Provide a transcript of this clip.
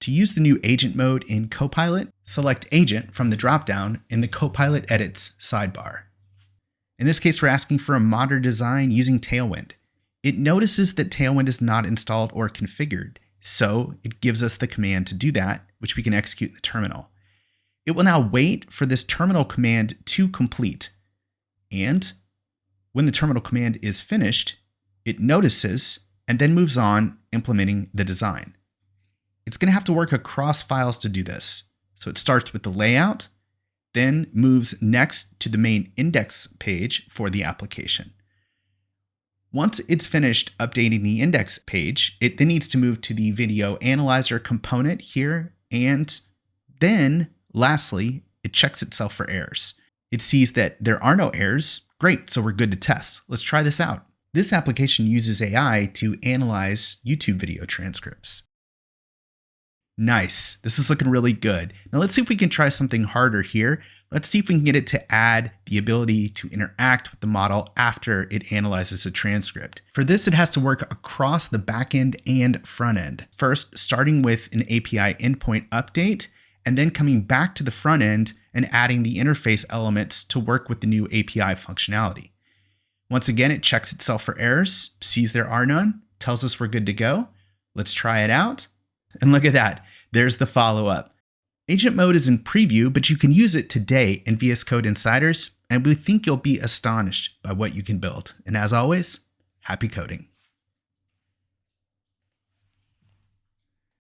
To use the new agent mode in Copilot, select Agent from the dropdown in the Copilot Edits sidebar. In this case, we're asking for a modern design using Tailwind. It notices that Tailwind is not installed or configured, so it gives us the command to do that, which we can execute in the terminal. It will now wait for this terminal command to complete. And when the terminal command is finished, it notices and then moves on implementing the design. It's going to have to work across files to do this. So it starts with the layout, then moves next to the main index page for the application. Once it's finished updating the index page, it then needs to move to the video analyzer component here. And then lastly, it checks itself for errors. It sees that there are no errors. Great, so we're good to test. Let's try this out. This application uses AI to analyze YouTube video transcripts. Nice. This is looking really good. Now let's see if we can try something harder here. Let's see if we can get it to add the ability to interact with the model after it analyzes a transcript. For this, it has to work across the backend and front end. First, starting with an API endpoint update, and then coming back to the front end and adding the interface elements to work with the new API functionality. Once again, it checks itself for errors, sees there are none, tells us we're good to go. Let's try it out. And look at that. There's the follow up. Agent mode is in preview, but you can use it today in VS Code Insiders, and we think you'll be astonished by what you can build. And as always, happy coding.